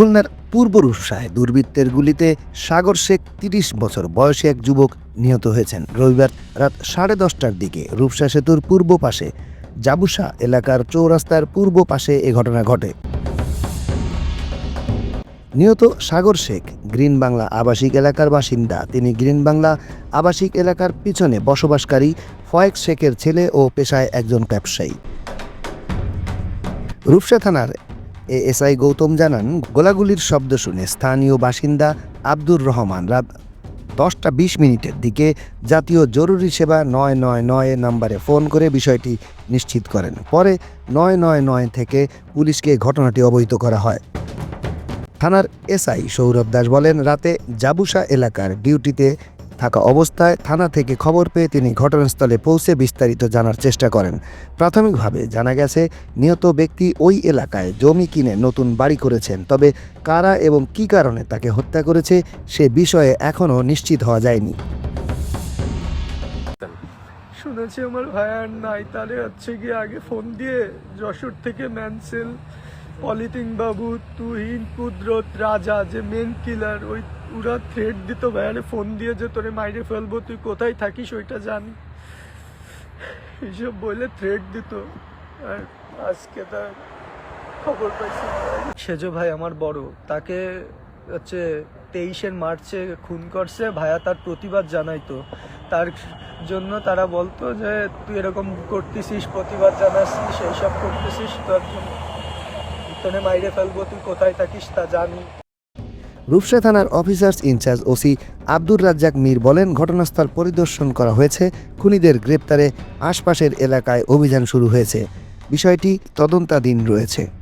খুলনার পূর্ব রূপসায় দুর্বৃত্তের গুলিতে সাগর শেখ তিরিশ বছর বয়সী এক যুবক নিহত হয়েছেন। রবিবার রাত সাড়ে দশটার দিকে রূপসা সেতুর পূর্ব পাশে জাবুসা এলাকার চৌরাস্তার পূর্ব পাশে এ ঘটনা ঘটে। নিহত সাগর শেখ গ্রিন বাংলা আবাসিক এলাকার বাসিন্দা। তিনি গ্রিন বাংলা আবাসিক এলাকার পিছনে বসবাসকারী ফয়েক শেখের ছেলে ও পেশায় একজন ব্যবসায়ী। রূপসা থানার এএসআই গৌতম জানান, গোলাগুলির শব্দ শুনে স্থানীয় বাসিন্দা আব্দুর রহমান রাত দশটা বিশ মিনিটের দিকে জাতীয় জরুরি সেবা নয় নয় নয় নম্বরে ফোন করে বিষয়টি নিশ্চিত করেন। পরে নয় নয় নয় থেকে পুলিশকে ঘটনাটি অবহিত করা হয়। থানার এসআই সৌরভ দাস বলেন, রাতে জাবুসা এলাকার ডিউটিতে থাকা অবস্থায় থানা থেকে খবর পেয়ে তিনি ঘটনাস্থলে পৌঁছে বিস্তারিত জানার চেষ্টা করেন। প্রাথমিকভাবে জানা গেছে, নিহত ব্যক্তি ওই এলাকায় জমি কিনে নতুন বাড়ি করেছেন। তবে কারা এবং কী কারণে তাকে হত্যা করেছে, সে বিষয়ে এখনও নিশ্চিত হওয়া যায়নি। শুনেছি আমার ভাইয়ার নাই, তাহলে হচ্ছে গিয়ে আগে ফোন দিয়ে যশোর থেকে ম্যানসেল, পলিথিন বাবু, তুহিন, কুদরত, রাজা, যে মেন কিলার ওই ওরা থ্রেড দিত ভাইয়ারে ফোন দিয়ে যে তোরে মাইরে ফেলব, তুই কোথায় থাকিস ওইটা জানি। এইসব বলে থ্রেড দিত। আর আজকে তার খবর পাইছি সেজো ভাই আমার বড়, তাকে হচ্ছে তেইশের মার্চে খুন করছে ভাইয়া তার প্রতিবাদ জানাইতো। তার জন্য তারা বলতো যে, তুই এরকম করতেছিস, প্রতিবাদ জানাচ্ছিস, এইসব করতেছিস, তোর জন্য তোনে মাইরে ফেলব, তুই কোথায় থাকিস তা জানি। রূপসা থানার officers in charge OC Abdur Razzak Mir বলেন, ঘটনাস্থল পরিদর্শন করা হয়েছে। খুনিদের গ্রেপ্তারে আশপাশের এলাকায় অভিযান শুরু হয়েছে। বিষয়টি তদন্তাধীন রয়েছে।